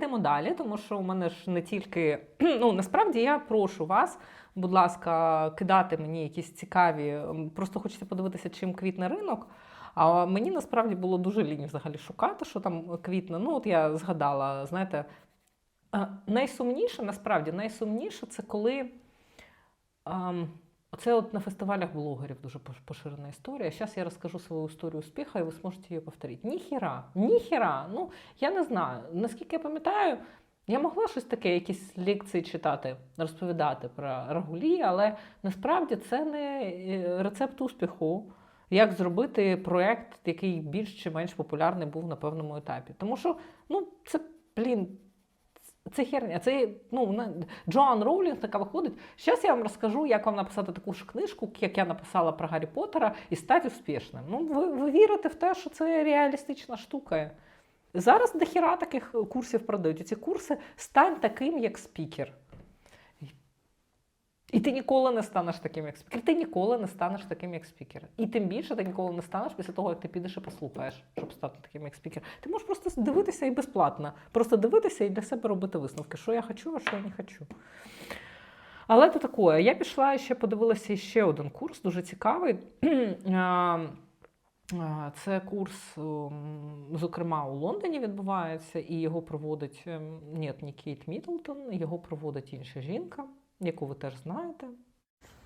йдемо далі, тому що у мене ж не тільки ну насправді я прошу вас, будь ласка, кидати мені якісь цікаві. Просто хочеться подивитися, чим квітне ринок. А мені насправді було дуже лінь взагалі шукати, що там квітне. Ну, от я згадала, знаєте, е, найсумніше, насправді, найсумніше це коли. ем, Оце от на фестивалях блогерів дуже поширена історія. Зараз я розкажу свою історію успіху, і ви зможете її повторити. Ніхіра, ніхіра. Ну, я не знаю. Наскільки я пам'ятаю, я могла щось таке, якісь лекції читати, розповідати про рагулі, але насправді це не е, рецепт успіху, як зробити проект, який більш чи менш популярний був на певному етапі. Тому що, ну, це, блін, це херня. Це ну, Джоан Роулінг така виходить. Зараз я вам розкажу, як вам написати таку ж книжку, як я написала про Гаррі Поттера, і стати успішним. Ну, ви, ви вірите в те, що це реалістична штука. Зараз дохіра таких курсів продають. Ці курси стань таким, як спікер. І ти ніколи не станеш таким, як спікер. Ти ніколи не станеш таким, як спікер. І тим більше ти ніколи не станеш після того, як ти підеш і послухаєш, щоб стати таким, як спікер. Ти можеш просто дивитися і безплатно. Просто дивитися і для себе робити висновки, що я хочу, а що я не хочу. Але це таке. Я пішла і ще подивилася ще один курс, дуже цікавий. Це курс, ем, зокрема, у Лондоні відбувається, і його проводить ем, ні, не Кейт Мідлтон, його проводить інша жінка, яку ви теж знаєте.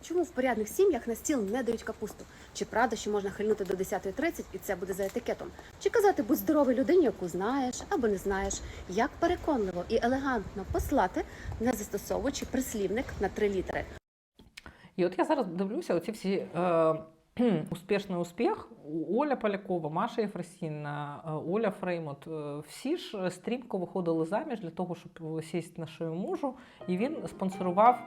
Чому в порядних сім'ях на стіл не дають капусту? Чи правда, що можна хильнути до 10.30 і це буде за етикетом? Чи казати будь здоровий людині, яку знаєш або не знаєш, як переконливо і елегантно послати, не застосовуючи прислівник на три літери? І от я зараз дивлюся, оці всі е, успішний успіх. Оля Полякова, Маша Єфросінна, е, Оля Фреймот. е, Всі ж стрімко виходили заміж для того, щоб сісти на шию мужу. І він спонсорував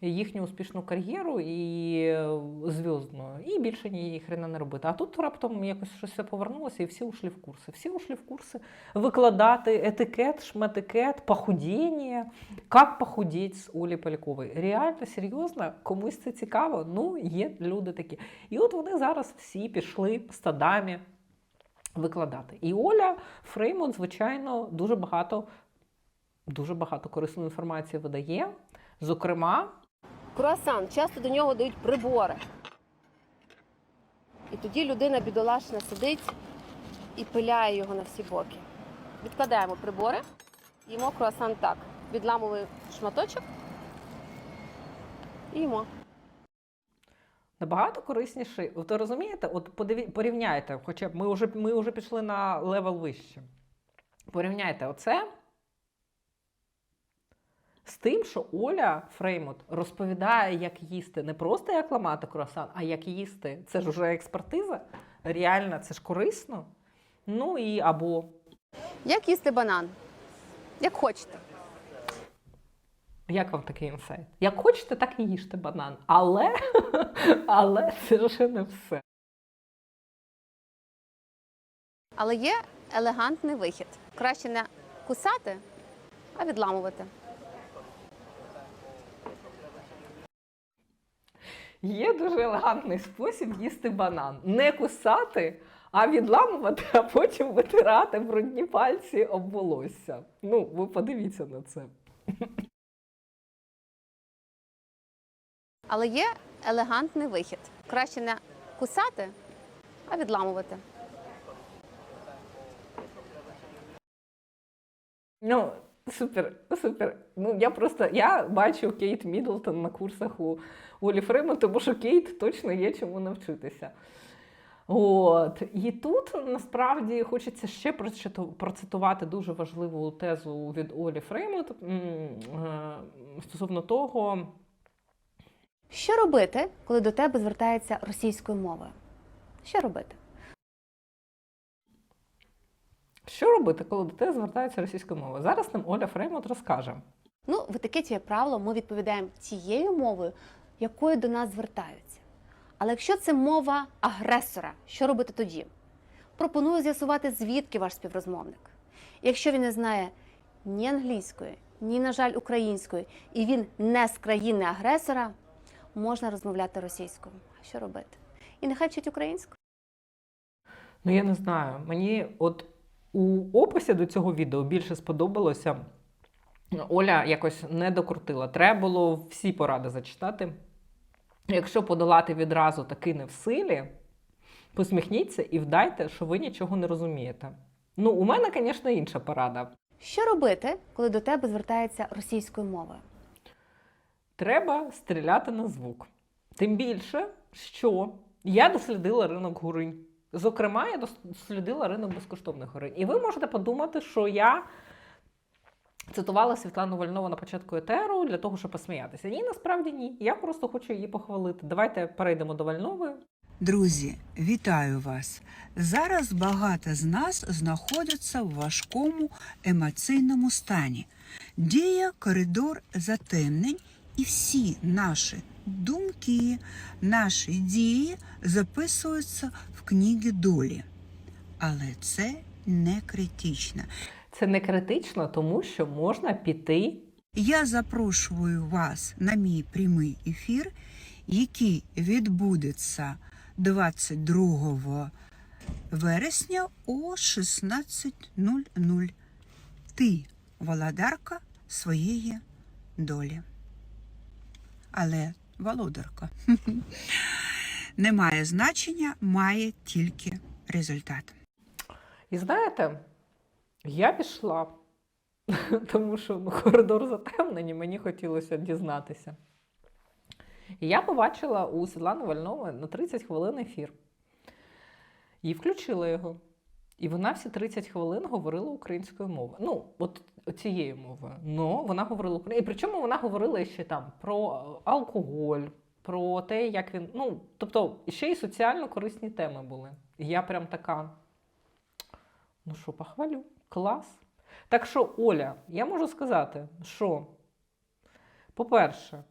їхню успішну кар'єру і е, зв'язну. І більше ні хрена не робити. А тут раптом якось щось все повернулося, і всі ушли в курси. Всі ушли в курси викладати етикет, шметикет, похудіння. Як похудеть з Олі Полякової? Реально, серйозно, комусь це цікаво? Ну, є люди такі. І от вони зараз всі пішли стадами викладати. І Оля Фреймут, звичайно, дуже багато, дуже багато корисної інформації видає. Зокрема, Круасан, часто до нього дають прибори. І тоді людина бідолашна сидить і пиляє його на всі боки. Відкладаємо прибори, їмо круасан так. Відламуємо шматочок і їмо. Набагато корисніше. От розумієте, от подиві, порівняйте, хоча б ми вже, ми вже пішли на левел вище. Порівняйте оце з тим, що Оля Фреймут розповідає, як їсти не просто як ламати круасан, а як їсти. Це ж вже експертиза. Реально, це ж корисно. Ну і або Як їсти банан? Як хочете. Як вам такий інсайт? Як хочете, так і їжте банан. Але, але це вже не все. Але є елегантний вихід. Краще не кусати, а відламувати. Є дуже елегантний спосіб їсти банан. Не кусати, а відламувати, а потім витирати брудні пальці об волосся. Ну, ви подивіться на це. Але є елегантний вихід. Краще не кусати, а відламувати. Ну, супер, супер. Ну, я просто я бачу Кейт Мідлтон на курсах у Олі Фрейму, тому що Кейт точно є чому навчитися. От. І тут насправді хочеться ще процитувати дуже важливу тезу від Олі Фреймут е, стосовно того, Що робити, коли до тебе звертається російською мовою? Що робити? що робити, коли до тебе звертається російська мова. Зараз нам Оля Фреймут розкаже. Ну, в етикеті, як правило, ми відповідаємо тією мовою, якою до нас звертаються. Але якщо це мова агресора, що робити тоді? Пропоную з'ясувати, звідки ваш співрозмовник. Якщо він не знає ні англійської, ні, на жаль, української, і він не з країни агресора, можна розмовляти російською. А що робити? І нехай вчить українську. Ну, я не знаю. Мені от У описі до цього відео більше сподобалося. Оля якось не докрутила. Треба було всі поради зачитати. Якщо подолати відразу таки не в силі, посміхніться і вдайте, що ви нічого не розумієте. Ну, у мене, звісно, інша порада. Що робити, коли до тебе звертається російською мовою? Треба стріляти на звук. Тим більше, що я дослідила ринок гуринь. Зокрема, я дослідила ринок безкоштовних гуринь. І ви можете подумати, що я цитувала Світлану Вольнову на початку етеру для того, щоб посміятися. Ні, насправді ні. Я просто хочу її похвалити. Давайте перейдемо до Вольнової. Друзі, вітаю вас! Зараз багато з нас знаходяться в важкому емоційному стані. Діє коридор затемнень, і всі наші думки, наші дії записуються в книги долі. Але це не критично. Це не критично, тому що можна піти Я запрошую вас на мій прямий ефір, який відбудеться 22 вересня о 16.00. Ти володарка своєї долі. Але володарка не має значення, має тільки результат. І знаєте, я пішла, тому що коридор затемнені, мені хотілося дізнатися. І я побачила у Світлани Вальнової на 30 хвилин ефір. І включила його. І вона всі 30 хвилин говорила українською мовою. Ну, от цією мовою. Ну, вона говорила українською. І причому вона говорила ще там про алкоголь, про те, як він. Ну, тобто, ще й соціально корисні теми були. І я прям така. Ну що, похвалю, клас. Так що, Оля, я можу сказати, що, по-перше,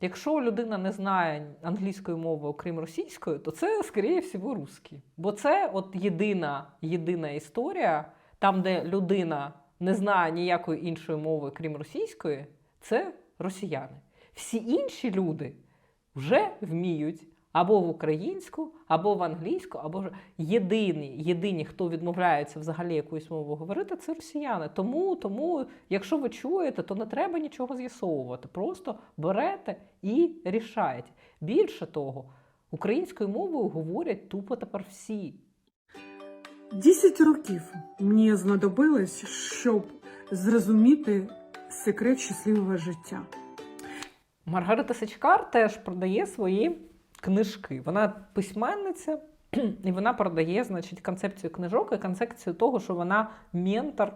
якщо людина не знає англійської мови, окрім російської, то це, скоріше всього, русський. Бо це от єдина, єдина історія, там, де людина не знає ніякої іншої мови, крім російської, це росіяни. Всі інші люди вже вміють або в українську, або в англійську, або ж єдині, єдині, хто відмовляється взагалі якоюсь мовою говорити, це росіяни. Тому, тому, якщо ви чуєте, то не треба нічого з'ясовувати. Просто берете і рішаєте. Більше того, українською мовою говорять тупо тепер всі. Десять років мені знадобилось, щоб зрозуміти секрет щасливого життя. Маргарита Сичкар теж продає свої книжки. Вона письменниця, і вона продає, значить, концепцію книжок і концепцію того, що вона ментор.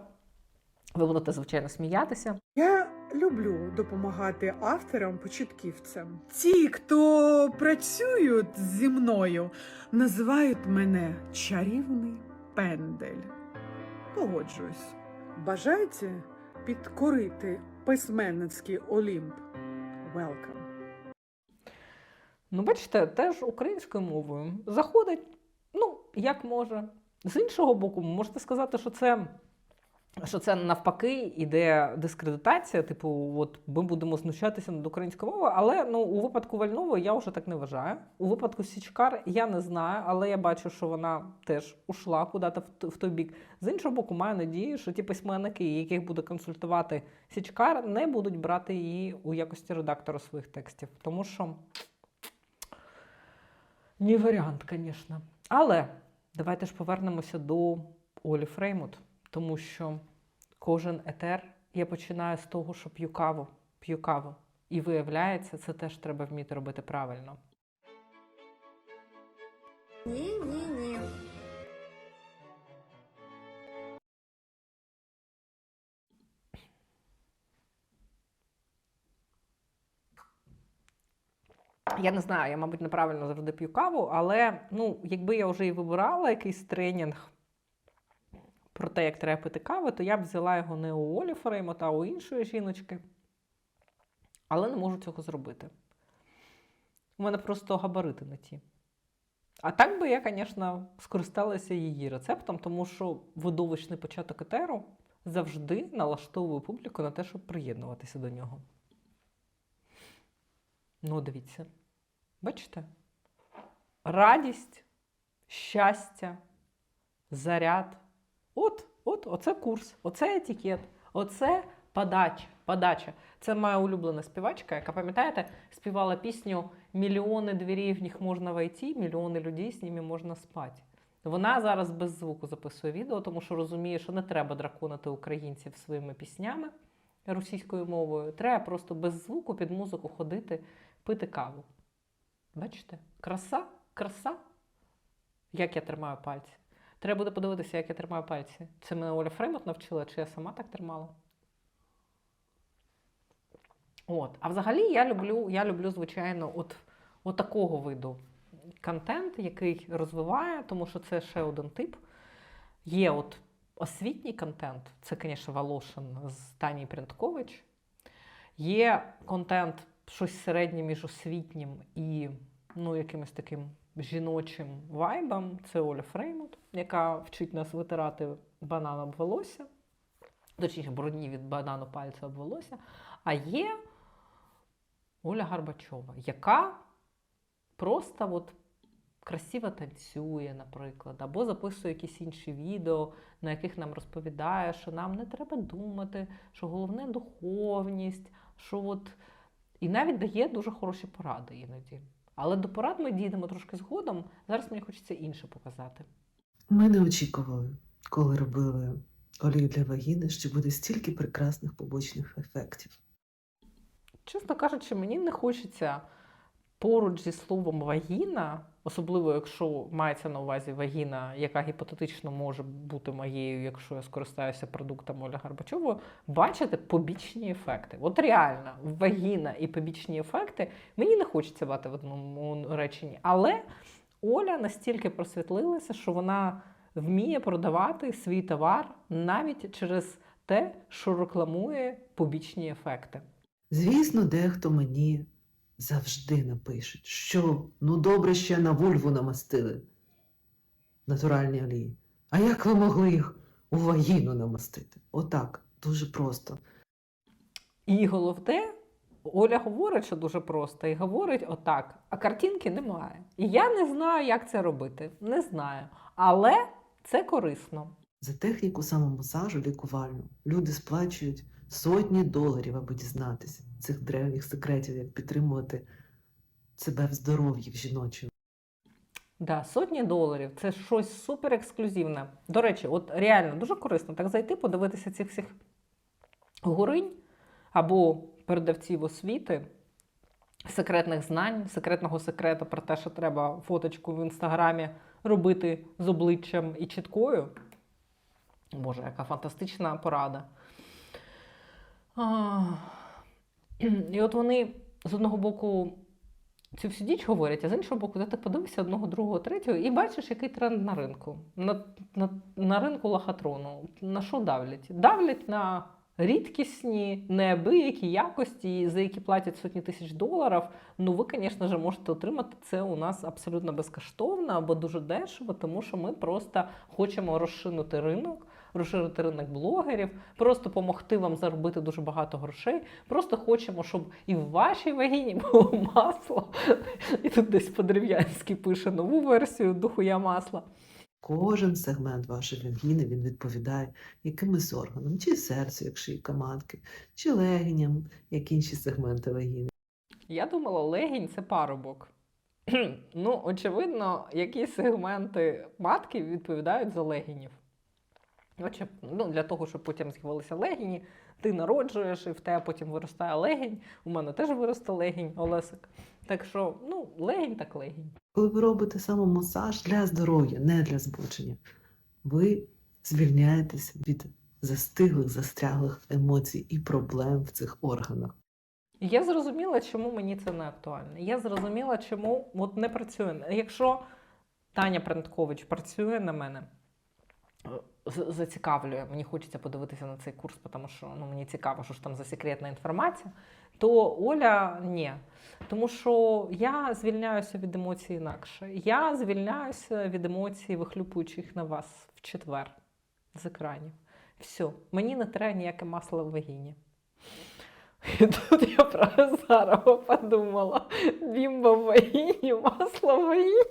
Ви будете, звичайно, сміятися. Я люблю допомагати авторам, початківцям. Ті, хто працюють зі мною, називають мене чарівний пендель. Погоджуюсь. Бажаєте підкорити письменницький Олімп? Welcome. Ну, бачите, теж українською мовою заходить, ну, як може. З іншого боку, можете сказати, що це, що це навпаки іде дискредитація, типу, от ми будемо знущатися над українською мовою, але ну, у випадку Вальнової я вже так не вважаю. У випадку Січкар я не знаю, але я бачу, що вона теж ушла куди-то в той бік. З іншого боку, маю надію, що ті письменники, яких буде консультувати Січкар, не будуть брати її у якості редактора своїх текстів. Тому що. Не варіант, звісно. Але давайте ж повернемося до Олі Фреймут, тому що кожен етер я починаю з того, що п'ю каву, п'ю каву. І виявляється, це теж треба вміти робити правильно. Ні, ні, ні. Я не знаю, я, мабуть, неправильно завжди п'ю каву, але ну, якби я вже і вибирала якийсь тренінг про те, як треба пити каву, то я б взяла його не у Олі Фреймут, а у іншої жіночки. Але не можу цього зробити. У мене просто габарити не ті. А так би я, звісно, скористалася її рецептом, тому що видовищний початок етеру завжди налаштовує публіку на те, щоб приєднуватися до нього. Ну, дивіться. Бачите? Радість, щастя, заряд. От от, оце курс, оце етикет, оце подача. подача. Це моя улюблена співачка, яка, пам'ятаєте, співала пісню Мільйони дверей в них можна войти, мільйони людей з ними можна спати. Вона зараз без звуку записує відео, тому що розуміє, що не треба драконити українців своїми піснями російською мовою. Треба просто без звуку під музику ходити, пити каву. Бачите? Краса, краса. Як я тримаю пальці. Треба буде подивитися, як я тримаю пальці. Це мене Оля Фреймот навчила, чи я сама так тримала? От. А взагалі я люблю, я люблю звичайно, от, от такого виду контент, який розвиває, тому що це ще один тип. Є от освітній контент, це, звісно, Волошин з Тані Прядкович. Є контент щось середнє між освітнім і ну, якимось таким жіночим вайбом. Це Оля Фреймут, яка вчить нас витирати банан об волосся, точніше, брудні від банану пальця об волосся. А є Оля Гарбачова, яка просто от красиво танцює, наприклад, або записує якісь інші відео, на яких нам розповідає, що нам не треба думати, що головне духовність, що от. І навіть дає дуже хороші поради іноді. Але до порад ми дійдемо трошки згодом. Зараз мені хочеться інше показати. Ми не очікували, коли робили олію для вагіни, що буде стільки прекрасних побочних ефектів. Чесно кажучи, мені не хочеться поруч зі словом вагіна, особливо якщо мається на увазі вагіна, яка гіпотетично може бути моєю, якщо я скористаюся продуктом Оля Гарбачової, бачити побічні ефекти. От реально, вагіна і побічні ефекти мені не хочеться бати в одному реченні. Але Оля настільки просвітлилася, що вона вміє продавати свій товар навіть через те, що рекламує побічні ефекти. Звісно, дехто мені завжди напише, що ну добре ще на вульву намастили натуральні олії. А як ви могли їх у вагіну намастити? Отак, дуже просто. І головне, Оля говорить, що дуже просто, і говорить отак, а картинки немає. І я не знаю, як це робити. Не знаю. Але це корисно. За техніку самомасажу лікувальну люди сплачують сотні доларів, аби дізнатися цих древніх секретів, як підтримувати себе в здоров'ї в жіночому. Да, сотні доларів це щось супер ексклюзивне. До речі, от реально дуже корисно так зайти, подивитися цих всіх гуринь або передавців освіти, секретних знань, секретного секрету про те, що треба фоточку в інстаграмі робити з обличчям і чіткою. Боже, яка фантастична порада. А, І от вони з одного боку цю всю діч говорять, а з іншого боку, ти подивишся одного, другого, третього, і бачиш, який тренд на ринку. На, на, на ринку лохотрону. На що давлять? Давлять на рідкісні, неабиякі якості, за які платять сотні тисяч доларів. Ну, ви, звісно ж, можете отримати це у нас абсолютно безкоштовно або дуже дешево, тому що ми просто хочемо розширити ринок. Розширити ринок блогерів, просто допомогти вам заробити дуже багато грошей. Просто хочемо, щоб і в вашій вагіні було масло. І тут десь по-дерев'янськи пише нову версію духуя масла. Кожен сегмент вашої вагіни він відповідає якимось органам, чи серцю, як шийка матки, чи легеням, як інші сегменти вагіни. Я думала, легінь це парубок. ну, очевидно, які сегменти матки відповідають за легінів. Оче, ну, для того, щоб потім з'явилися легіні, ти народжуєш, і в тебе потім виростає легінь. У мене теж виросте легінь, Олесик. Так що, ну, легінь так легінь. Коли ви робите самомасаж для здоров'я, не для збудження, ви звільняєтесь від застиглих, застряглих емоцій і проблем в цих органах. Я зрозуміла, чому мені це не актуально. Я зрозуміла, чому от не працює. Якщо Таня Пренткович працює на мене, зацікавлює, мені хочеться подивитися на цей курс, тому що ну, мені цікаво, що ж там за секретна інформація, то Оля ні. Тому що я звільняюся від емоцій інакше. Я звільняюся від емоцій, вихлюпуючих на вас в четвер з екранів. Все, мені не треба ніяке масло в вагіні. І тут я про Азарова подумала. Бімба в вагіні, масло в вагіні.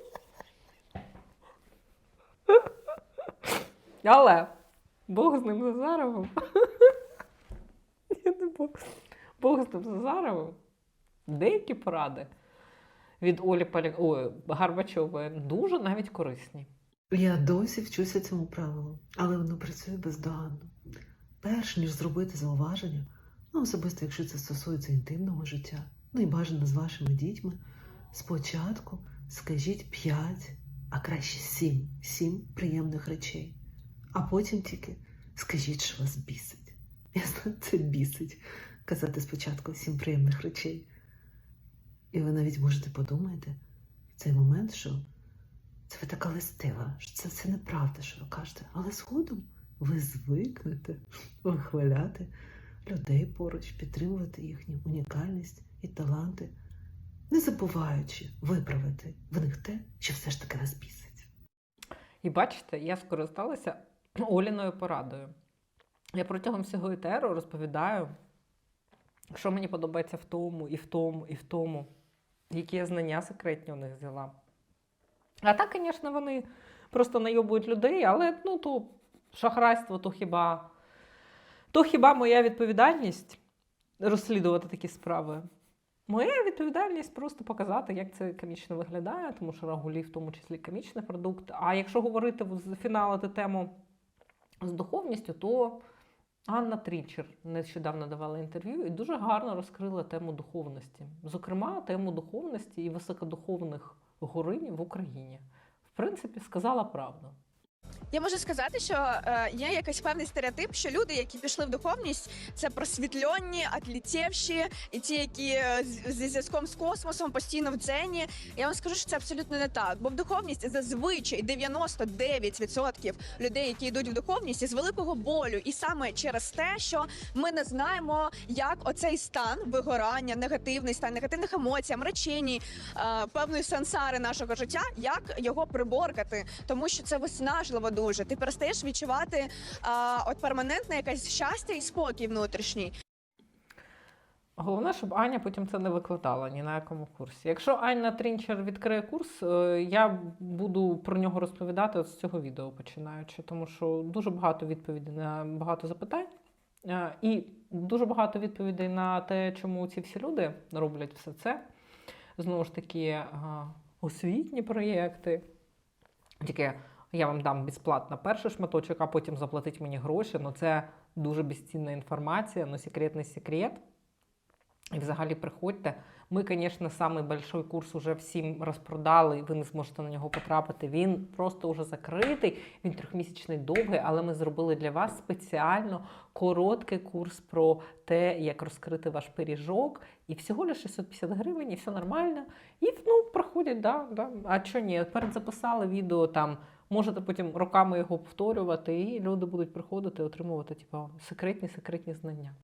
Але Бог з ним не Бог. З ним Назаровим. Деякі поради від Олі Паля... Ой, Гарбачової дуже навіть корисні. Я досі вчуся цьому правилу, але воно працює бездоганно. Перш ніж зробити зауваження, ну особисто, якщо це стосується інтимного життя, ну і бажано з вашими дітьми, спочатку скажіть п'ять, а краще сім, сім приємних речей, а потім тільки скажіть, що вас бісить. Я знаю, це бісить казати спочатку сім приємних речей. І ви навіть можете подумати в цей момент, що це ви така листива, що це, це неправда, що ви кажете. Але згодом ви звикнете вихваляти людей поруч, підтримувати їхню унікальність і таланти, не забуваючи виправити в них те, що все ж таки вас бісить. І бачите, я скористалася Оліною порадою. Я протягом всього етеру розповідаю, що мені подобається в тому, і в тому, і в тому, які я знання секретні у них взяла. А так, звісно, вони просто найобують людей, але ну, то шахрайство, то хіба, то хіба моя відповідальність розслідувати такі справи. Моя відповідальність просто показати, як це комічно виглядає, тому що рагулі в тому числі комічний продукт. А якщо говорити фіналити тему з духовністю, то Анна Трінчер нещодавно давала інтерв'ю і дуже гарно розкрила тему духовності. Зокрема, тему духовності і високодуховних горинь в Україні. В принципі, сказала правду. Я можу сказати, що е, є якийсь певний стереотип, що люди, які пішли в духовність, це просвітльонні, атлітєвші, і ті, які е, зі зв'язком з космосом постійно в дзені. Я вам скажу, що це абсолютно не так. Бо в духовність зазвичай 99% людей, які йдуть в духовність, із великого болю, і саме через те, що ми не знаємо, як оцей стан вигорання, негативний стан, негативних емоцій, мрачені, е, певної сансари нашого життя, як його приборкати, тому що це виснажливо дуже. Ти перестаєш відчувати а, от перманентне якесь щастя і спокій внутрішній. Головне, щоб Аня потім це не викладала ні на якому курсі. Якщо Аня Трінчер відкриє курс, е, я буду про нього розповідати от з цього відео починаючи, тому що дуже багато відповідей на багато запитань. Е, І дуже багато відповідей на те, чому ці всі люди роблять все це. Знову ж таки, е, освітні проєкти. Тільки я вам дам безплатно перший шматочок, а потім заплатить мені гроші. Ну це дуже безцінна інформація, ну секретний секрет. І взагалі приходьте. Ми, звісно, самий большой курс уже всім розпродали, ви не зможете на нього потрапити. Він просто вже закритий, він трьохмісячний довгий, але ми зробили для вас спеціально короткий курс про те, як розкрити ваш пиріжок. І всього лише 650 гривень, і все нормально. І ну, проходять, да, да. А що ні? Передзаписали відео там. Можете потім роками його повторювати, і люди будуть приходити, отримувати типу, секретні секретні знання.